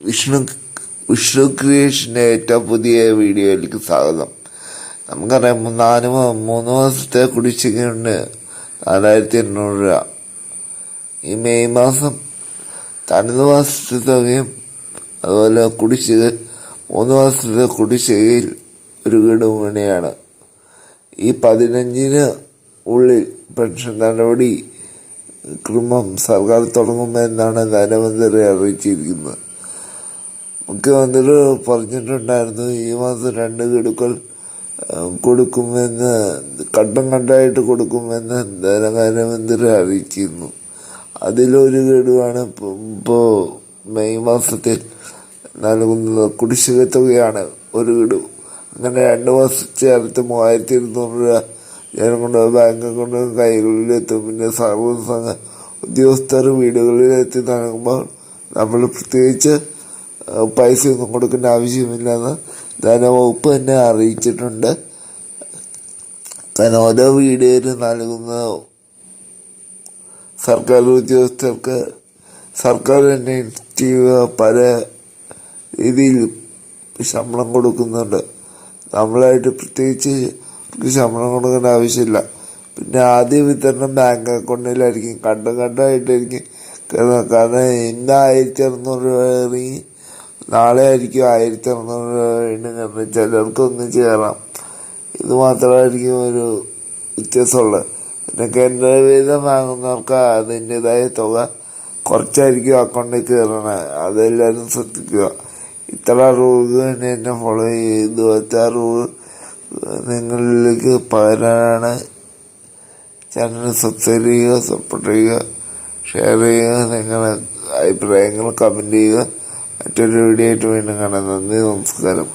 വിഷ്ണു വിഷ്ണു ക്രിയേഷന്റെ ഏറ്റവും പുതിയ വീഡിയോയിലേക്ക് സ്വാഗതം. നമുക്കറിയാം നാല് മൂന്ന് മാസത്തെ കുടിശ്ശികയുണ്ട്. നാലായിരത്തി എണ്ണൂറ് രൂപ. ഈ മെയ് മാസം തനത് മാസത്തെ തുകയും അതുപോലെ കുടിശ്ശിക മൂന്ന് മാസത്തെ കുടിശ്ശികയിൽ ഒരു വീട് മണിയാണ് ഈ പതിനഞ്ചിന് ഉള്ളിൽ പെൻഷൻ നടപടി ക്രമം സർക്കാർ തുടങ്ങുമെന്നാണ് ധനമന്ത്രി അറിയിച്ചിരിക്കുന്നത്. മുഖ്യമന്ത്രി പറഞ്ഞിട്ടുണ്ടായിരുന്നു ഈ മാസം രണ്ട് ഗഡുക്കൾ കൊടുക്കുമെന്ന് ഘട്ടം ഘട്ടമായിട്ട് കൊടുക്കുമെന്ന് ധനകാര്യമന്ത്രി അറിയിച്ചിരുന്നു അതിലൊരു ഗഡുവാണ് ഇപ്പോൾ മെയ് മാസത്തിൽ നൽകുന്നത്. കുടിശ്ശിക തുകയാണ് ഒരു ഗഡു. അങ്ങനെ രണ്ട് മാസം ചേർത്ത് മൂവായിരത്തി ഇരുന്നൂറ് രൂപ ജനം കൊണ്ട് ബാങ്ക് കൊണ്ട് കൈകളിലെത്തും. പിന്നെ സർവ സംഘ ഉദ്യോഗസ്ഥർ വീടുകളിലെത്തി നൽകുമ്പോൾ നമ്മൾ പ്രത്യേകിച്ച് ഏഹ് പൈസ ഒന്നും കൊടുക്കേണ്ട ആവശ്യമില്ലെന്ന് ധനവകുപ്പ് തന്നെ അറിയിച്ചിട്ടുണ്ട്. കാരണം ഓരോ വീടുകളിൽ നൽകുന്ന സർക്കാർ ഉദ്യോഗസ്ഥർക്ക് സർക്കാർ തന്നെ ഇൻസ്റ്റീവ് പല രീതിയിൽ ശമ്പളം കൊടുക്കുന്നുണ്ട്. നമ്മളായിട്ട് പ്രത്യേകിച്ച് ശമ്പളം കൊടുക്കേണ്ട ആവശ്യമില്ല. പിന്നെ ആദ്യ വിതരണം ബാങ്ക് അക്കൗണ്ടിലായിരിക്കും. കണ്ടും കണ്ടായിട്ടായിരിക്കും. കാരണം ഇന്ന് ആയിരത്തി അറുന്നൂറ് രൂപ ഇറങ്ങി നാളെ ആയിരിക്കും ആയിരത്തി അറുന്നൂറ് കയറുന്നത് ചിലർക്ക് ഒന്നിച്ച് കയറാം ഇത് മാത്രമായിരിക്കും ഒരു വ്യത്യാസമുള്ളത്. പിന്നെ കേന്ദ്ര വീതം വാങ്ങുന്നവർക്ക് അതിന്റെതായ തുക കുറച്ചായിരിക്കും അക്കൗണ്ടിൽ കയറണത് അതെല്ലാവരും ശ്രദ്ധിക്കുക. ഇത്ര റൂൾ എന്നെ ഫോളോ ചെയ്ത്. വെച്ചാൽ റൂൾ നിങ്ങളിലേക്ക് പകരാനാണ് ചാനൽ സബ്സ്ക്രൈബ് ചെയ്യുക സപ്പോർട്ട് ചെയ്യുക ഷെയർ ചെയ്യുക നിങ്ങളുടെ അഭിപ്രായങ്ങൾ കമന്റ് ചെയ്യുക. മറ്റൊരു വീഡിയോ ആയിട്ട് വീണ്ടും കാണാം. നന്ദി നമസ്കാരം.